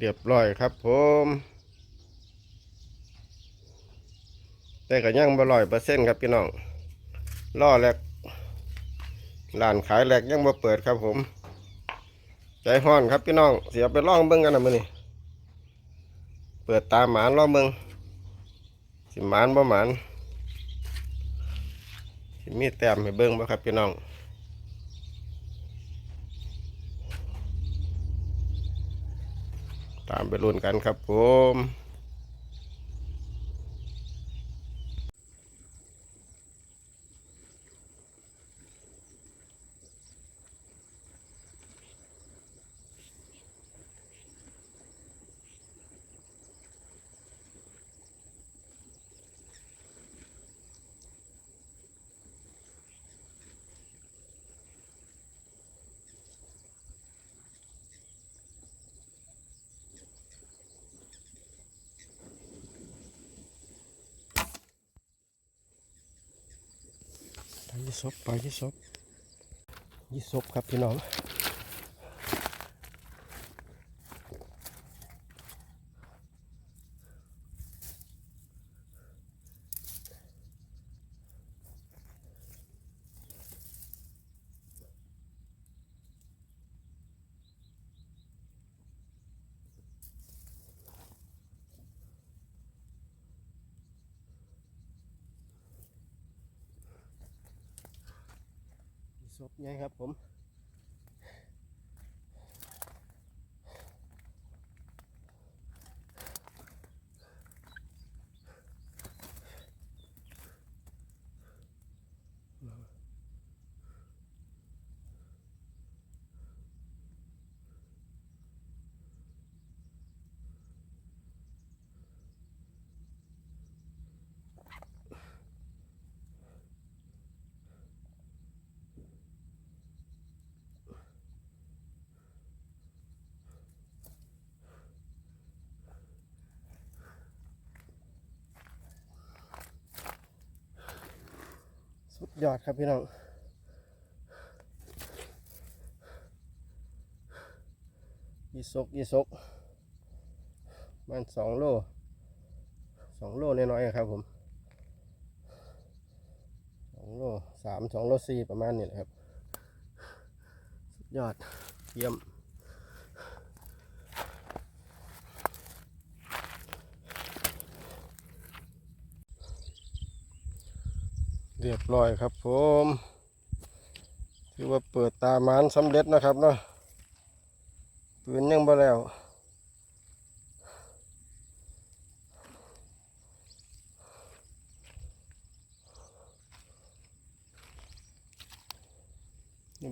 เรียบร้อยครับผมแต่ก็ยังบ่ร้อยเปอร์เซ็นต์ครับพี่น้องล่อแหลกร้านขายแหลกยังบ่เปิดครับผม ใจห้อนครับพี่น้อง เสียไปล่องเบิ้งกันนะมื้อนี้เปิดตาหมานล่องเบิ้งสิหมานบ่หมานสิมีแต้มให้เบิ้งบ่ครับพี่น้อง ตามไปลุ้นกันครับผม ยี่ศพไปยี่ศพยี่ศพครับพี่น้อง ศพไงครับผม สุดยอดครับพี่น้องยี่ศกยี่ศกมันสองโลสองโลน้อยๆครับผมสองโลสามสองโลสี่ประมาณนี้แหละครับ สุดยอดเยี่ยม รียบร้อยครับผมถือว่าเปิดตามานสำเร็จนะครับเนาะปืนยังบ่แล้ว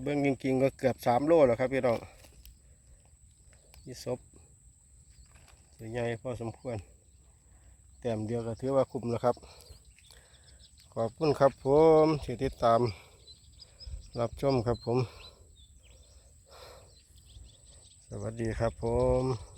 เบิ้งจริงๆก็เกือบสามโลแล้วครับพี่น้องยี่ศพใหญ่พอสมควร แต้มเดียวก็ถือว่าคุ้มแล้วครับ ขอบคุณครับผมที่ติดตาม รับชมครับผม สวัสดีครับผม